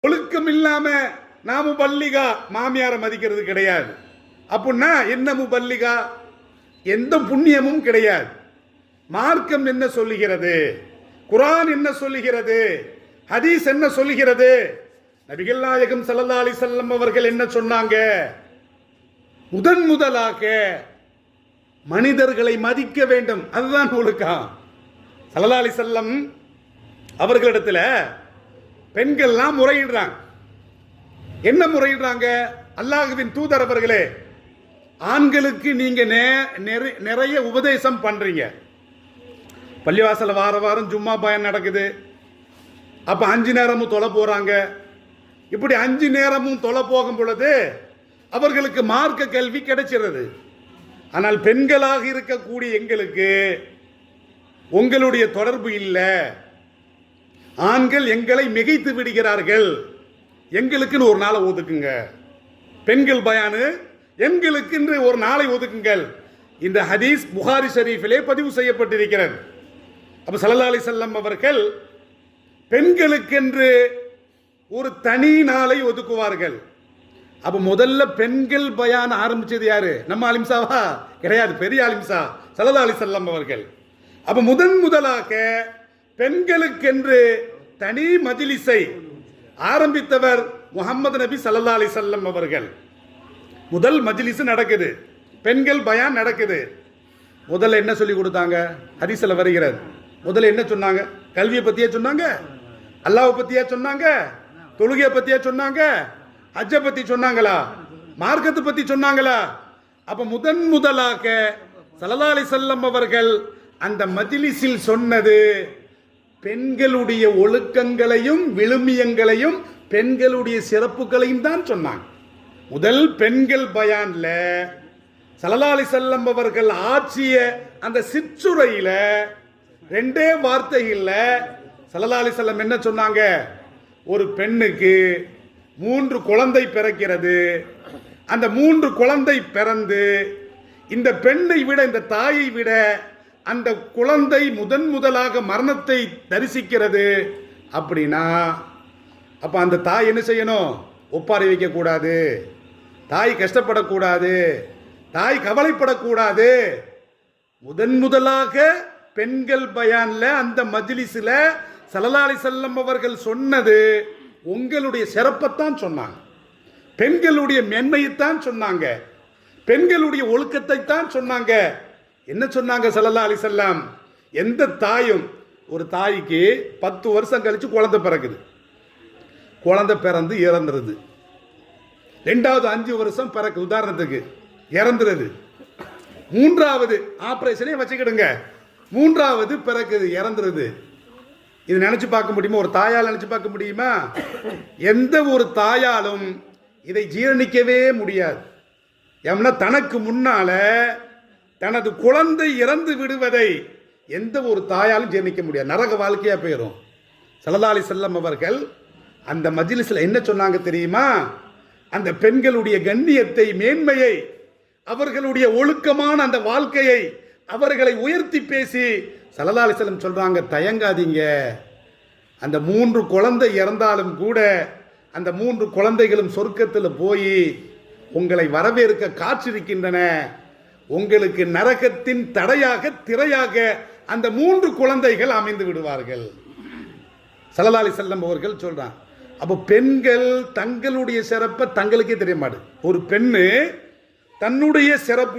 ஒழுக்கம் இல்லாம நாம பல்லிகா மாமியாரை மதிக்கிறது கிடையாது. அப்படின்னா என்ன முபல்லிகா? எந்த புண்ணியமும் கிடையாது. மார்க்கம் என்ன சொல்லுகிறது? குரான் என்ன சொல்லுகிறது? ஹதீஸ் என்ன சொல்லுகிறது? நபிகள் நாயகம் சல்லா அலி வஸல்லம் அவர்கள் என்ன சொன்னாங்க? முதன் முதலாக மனிதர்களை மதிக்க வேண்டும். அதுதான் ஒழுக்கம். சல்லா அலி வஸல்லம் அவர்களிடத்துல பெண்கள்லாம் முறையிடுறாங்க. என்ன முறையிடுறாங்க? அல்லாஹுவின் தூதர் அவர்களே ஆண்களுக்கு நீங்க நே- நிறைய உபதேசம் பண்றீங்க. பள்ளிவாசல வார வாரம் ஜும்மா பயன் நடக்குது. அப்ப அஞ்சு நேரமும் தொலை போறாங்க. இப்படி அஞ்சு நேரமும் தொலை போகும் பொழுது அவர்களுக்கு மார்க்க கல்வி கிடைச்சிருது. ஆனால் பெண்களாக இருக்கக்கூடிய எங்களுக்கு உங்களுடைய தொடர்பு இல்லை. ஆண்கள் எங்களை மிகைத்து விடுகிறார்கள். எங்களுக்குன்னு ஒரு நாளை ஒதுக்குங்க. பெண்கள் பயானு எங்களுக்கு என்று ஒரு நாளை ஒதுக்குங்கள். இந்த ஹதீஸ் புகாரி ஷரீஃபிலே பதிவு செய்யப்பட்டிருக்கிறது. அப்போ சல்லா அலி செல்லம் அவர்கள் பெண்களுக்கென்று ஒரு தனி நாளை ஒதுக்குவார்கள். அப்போ முதல்ல பெண்கள் பயான் ஆரம்பிச்சது யாரு? நம்ம அலிம்சாவா கிடையாது பெரிய அலிம்சா சல்லா அலி செல்லம் அவர்கள். அப்போ முதன் முதலாக பெண்களுக்கென்று தனி மஜிலிசை ஆரம்பித்தவர் முகமது நபி சல்லா அலி சொல்லம் அவர்கள். முதல் மஜ்லிஸ் நடக்குது. பெண்கள் பயான் நடக்குது. முதல்ல என்ன சொல்லி கொடுத்தாங்க? ஹதீஸ்ல வருகிறது. முதல்ல என்ன சொன்னாங்க? கல்வியை பத்தியா சொன்னாங்க? அல்லாவை பத்தியா சொன்னாங்க? தொழுகையை பத்தியா சொன்னாங்க? அஜ்ஜை பத்தி சொன்னாங்களா? மார்க்கத்தை பத்தி சொன்னாங்களா? அப்ப முதன் முதலாக ஸல்லல்லாஹு செல்லம் அவர்கள் அந்த மஜ்லிஸில் சொன்னது பெண்களுடைய ஒழுக்கங்களையும் விழுமியங்களையும் பெண்களுடைய சிறப்புகளையும் தான் சொன்னாங்க. முதல் பெண்கள் பயான்ல சலலாலி செல்லம் அவர்கள் ஆட்சிய அந்த சிற்றுரையில ரெண்டே வார்த்தைகள்ல சலலாலி செல்லம் என்ன சொன்னாங்க? ஒரு பெண்ணுக்கு மூன்று குழந்தை பிறக்கிறது. அந்த மூன்று குழந்தை பிறந்து இந்த பெண்ணை விட இந்த தாயை விட அந்த குழந்தை முதன் முதலாக மரணத்தை தரிசிக்கிறது அப்படின்னா அப்போ அந்த தாய் என்ன செய்யணும்? ஒப்பாரி வைக்கக்கூடாது. தாய் கஷ்டப்படக்கூடாது. தாய் கவலைப்படக்கூடாது. முதன் முதலாக பெண்கள் பயான்ல அந்த மஜ்லிஸ்ல ஸல்லல்லாஹு செல்லம் அவர்கள் சொன்னது உங்களுடைய சிறப்பைத்தான் சொன்னாங்க. பெண்களுடைய மென்மையைத்தான் சொன்னாங்க. பெண்களுடைய ஒழுக்கத்தை தான் சொன்னாங்க. என்ன சொன்னாங்க சல்லல்லா அலிசல்லாம் எந்த தாயும் ஒரு தாய்க்கு பத்து வருஷம் கழிச்சு குழந்தை பிறக்குது. குழந்தை பிறந்து இறந்துருது. ரெண்டாவது அஞ்சு வருஷம் பிறக்கு உதாரணத்துக்கு இறந்துருது. மூன்றாவது ஆப்ரேஷனே வச்சுக்கிடுங்க. மூன்றாவது பிறக்குது இறந்துருது. இது நினைச்சு பார்க்க முடியுமா? ஒரு தாயால் நினைச்சு பார்க்க முடியுமா? எந்த ஒரு தாயாலும் இதை ஜீரணிக்கவே முடியாது. ஏன்னா தனக்கு முன்னால தனது குழந்தை இறந்து விடுவதை எந்த ஒரு தாயாலும் ஜீரணிக்க முடியாது. நரக வாழ்க்கையாக போயிடும் சலதாலி செல்லம் அவர்கள் அந்த மஜிலிஸில் என்ன சொன்னாங்க தெரியுமா? அந்த பெண்களுடைய கண்ணியத்தை மேன்மையை அவர்களுடைய ஒழுக்கமான அந்த வாழ்க்கையை அவர்களை உயர்த்தி பேசி சலதாலி செல்லம் சொல்கிறாங்க தயங்காதீங்க. அந்த மூன்று குழந்தை இறந்தாலும் கூட அந்த மூன்று குழந்தைகளும் சொர்க்கத்தில் போய் உங்களை வரவேற்க காற்றிருக்கின்றன உங்களுக்கு நரகத்தின் தடையாக திரையாக அந்த மூன்று குழந்தைகள் அமைந்து விடுவார்கள். சலலாலி செல்லம் அவர்கள் சொல்றாங்க அப்போ பெண்கள் தங்களுடைய சிறப்பை தங்களுக்கே தெரிய மாட்டேன் ஒரு பெண்ணு தன்னுடைய சிறப்பு